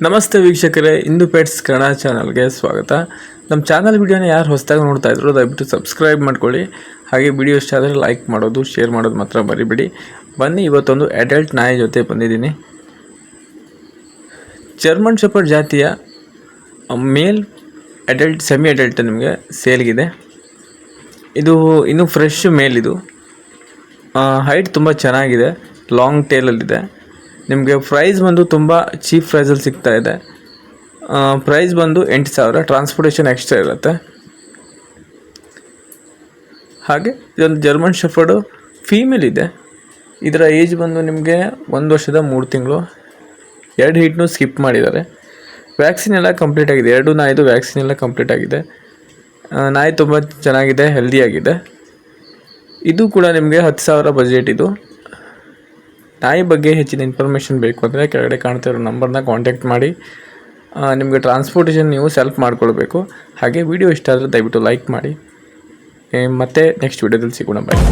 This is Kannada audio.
ನಮಸ್ತೆ ವೀಕ್ಷಕರೇ, ಇಂದು ಪೆಟ್ಸ್ ಕನ್ನಡ ಚಾನಲ್ಗೆ ಸ್ವಾಗತ. ನಮ್ಮ ಚಾನಲ್ ವಿಡಿಯೋನ ಯಾರು ಹೊಸದಾಗಿ ನೋಡ್ತಾ ಇದ್ರು ದಯವಿಟ್ಟು ಸಬ್ಸ್ಕ್ರೈಬ್ ಮಾಡ್ಕೊಳ್ಳಿ. ಹಾಗೆ ವಿಡಿಯೋ ಇಷ್ಟ ಆದರೆ ಲೈಕ್ ಮಾಡೋದು ಶೇರ್ ಮಾಡೋದು ಮಾತ್ರ ಬರಿಬಿಡಿ ಬನ್ನಿ, ಇವತ್ತೊಂದು ಅಡಲ್ಟ್ ನಾಯಿ ಜೊತೆ ಬಂದಿದ್ದೀನಿ. ಜರ್ಮನ್ ಶೆಪರ್ಡ್ ಜಾತಿಯ ಮೇಲ್ ಅಡಲ್ಟ್ ಸೆಮಿ ಅಡಲ್ಟ್ ನಿಮಗೆ ಸೇಲ್ಗಿದೆ ಇದು ಇನ್ನೂ ಫ್ರೆಶ್ ಮೇಲ್ ಇದು. ಹೈಟ್ ತುಂಬ ಚೆನ್ನಾಗಿದೆ ಲಾಂಗ್ ಟೇಲಲ್ಲಿದೆ ನಿಮಗೆ ಪ್ರೈಸ್ ಬಂದು ತುಂಬ ಚೀಪ್ ಪ್ರೈಸಲ್ಲಿ ಸಿಗ್ತಾ ಇದೆ. ಪ್ರೈಸ್ ಬಂದು ಎಂಟು ಸಾವಿರ ಟ್ರಾನ್ಸ್ಪೋರ್ಟೇಷನ್ ಎಕ್ಸ್ಟ್ರಾ ಇರುತ್ತೆ. ಹಾಗೆ ಇದೊಂದು ಜರ್ಮನ್ ಶೆಫರ್ಡು ಫೀಮೇಲ್ ಇದೆ. ಇದರ ಏಜ್ ಬಂದು ನಿಮಗೆ ಒಂದು ವರ್ಷದ ಮೂರು ತಿಂಗಳು. ಎರಡು ಹೀಟ್ನೂ ಸ್ಕಿಪ್ ಮಾಡಿದ್ದಾರೆ. ವ್ಯಾಕ್ಸಿನ್ ಎಲ್ಲ ಕಂಪ್ಲೀಟ್ ಆಗಿದೆ. ಎರಡು ನಾಯಿದು ವ್ಯಾಕ್ಸಿನ್ ಎಲ್ಲ ಕಂಪ್ಲೀಟ್ ಆಗಿದೆ. ನಾಯಿ ತುಂಬ ಚೆನ್ನಾಗಿದೆ ಹೆಲ್ದಿಯಾಗಿದೆ ಇದು ಕೂಡ ನಿಮಗೆ ಹತ್ತು ಸಾವಿರ ಬಜೆಟ್ ಇದು. ನಾಯಿ ಬಗ್ಗೆ ಹೆಚ್ಚಿನ ಇನ್ಫಾರ್ಮೇಷನ್ ಬೇಕು ಅಂದರೆ ಕೆಳಗಡೆ ಕಾಣ್ತಾ ನಂಬರ್ನ ಕಾಂಟ್ಯಾಕ್ಟ್ ಮಾಡಿ. ನಿಮಗೆ ಟ್ರಾನ್ಸ್ಪೋರ್ಟೇಷನ್ ನೀವು ಸೆಲ್ಫ್ ಮಾಡ್ಕೊಳ್ಬೇಕು. ಹಾಗೆ ವಿಡಿಯೋ ಇಷ್ಟ ಆದರೆ ದಯವಿಟ್ಟು ಲೈಕ್ ಮಾಡಿ. ಮತ್ತೆ ನೆಕ್ಸ್ಟ್ ವಿಡಿಯೋದಲ್ಲಿ ಸಿಗೋಣ ಬಾಯ್